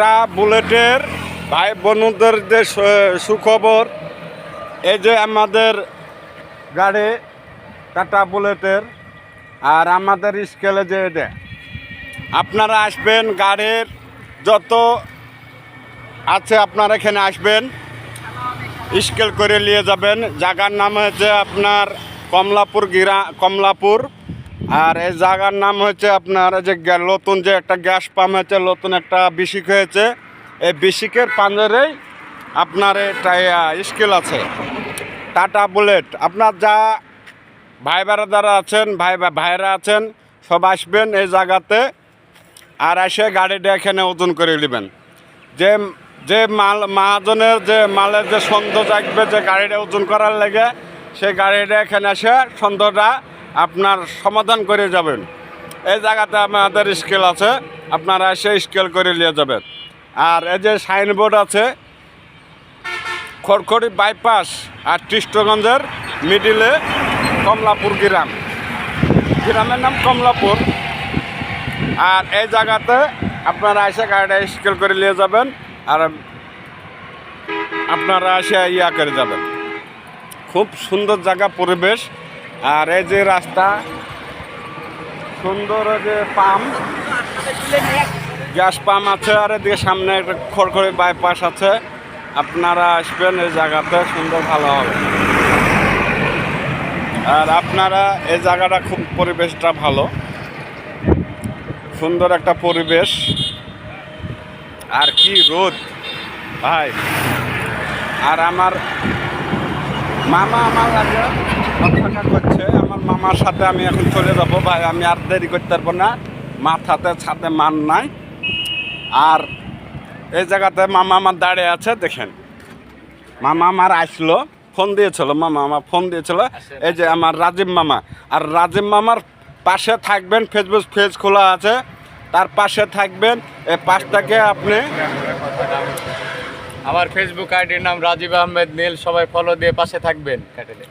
Tata বুলেটের ভাই বোনদের যে সুখবর, এই যে আমাদের গাড়ি, টাটা বুলেটের, আর আমাদের স্কেলে যে এটা। আপনারা আসবেন গাড়ির যত আছে আপনারা এখানে আসবেন, স্কেল করে নিয়ে যাবেন। জায়গার নাম হচ্ছে আপনার কমলাপুর গিরা, কমলাপুর। আর এই জায়গার নাম হচ্ছে আপনার এই যে নতুন যে একটা গ্যাস পাম্প হয়েছে নতুন একটা বিশিক হয়েছে। এই বিশিকের পাঞ্জরেই আপনার স্কেল আছে। টাটা বুলেট। আপনার যা ভাই যারা আছেন, ভাই ভাইরা আছেন, সব আসবেন এই জায়গাতে আর এসে গাড়িটা এখানে ওজন করে নেবেন। যে যে মাল, মহাজনের যে মালের যে সন্দেহ থাকবে যে গাড়িটা ওজন করার লেগে সেই গাড়িটা এখানে এসে সন্দেহটা আপনার সমাধান করে যাবেন। এই জায়গাতে আমাদের স্কেল আছে, আপনারা এসে স্কেল করে নিয়ে যাবেন। আর এই যে সাইনবোর্ড আছে, খড়খড়ি বাইপাস আর কৃষ্ণগঞ্জের মিডিলে কমলাপুর গ্রাম। গ্রামের নাম কমলাপুর। আর এই জায়গাতে আপনারা এসে গাড়িটা স্কেল করে নিয়ে যাবেন আর আপনারা এসে ইয়া করে যাবেন। খুব সুন্দর জায়গা, পরিবেশ। আর এই যে রাস্তা, সুন্দর যে পাম্প গ্যাস পাম্প আছে আর এদিকে সামনে একটা খড়খড়ি বাইপাস আছে। আপনারা আসবেন এই জায়গাতে, সুন্দর ভালো হবে। আর আপনারা এই জায়গাটা খুব পরিবেশটা ভালো। সুন্দর একটা পরিবেশ। আর কি রোদ, ভাই। আর আমার মামা আমার আগে অপেক্ষা করছে। আমার মামার সাথে আমি এখন চলে যাব। ভাই, আমি আর দেরি করতে পারব না। মাথাতে ছাদে মান নাই। আর এই জায়গাতে মামা আমার দাঁড়িয়ে আছে, দেখেন। মামা আমার আসলো, ফোন দিয়েছিল। মামা আমার ফোন দিয়েছিল। এই যে আমার রাজীব মামা। আর রাজীব মামার পাশে থাকবেন ফেসবুক পেজ খোলা আছে। তার পাশে থাকবেন। এই পাশটাকে আপনি আমার ফেসবুক আইডির নাম রাজীব আহমেদ নীল সবাই ফলো দিয়ে পাশে থাকবেন। কাটেলে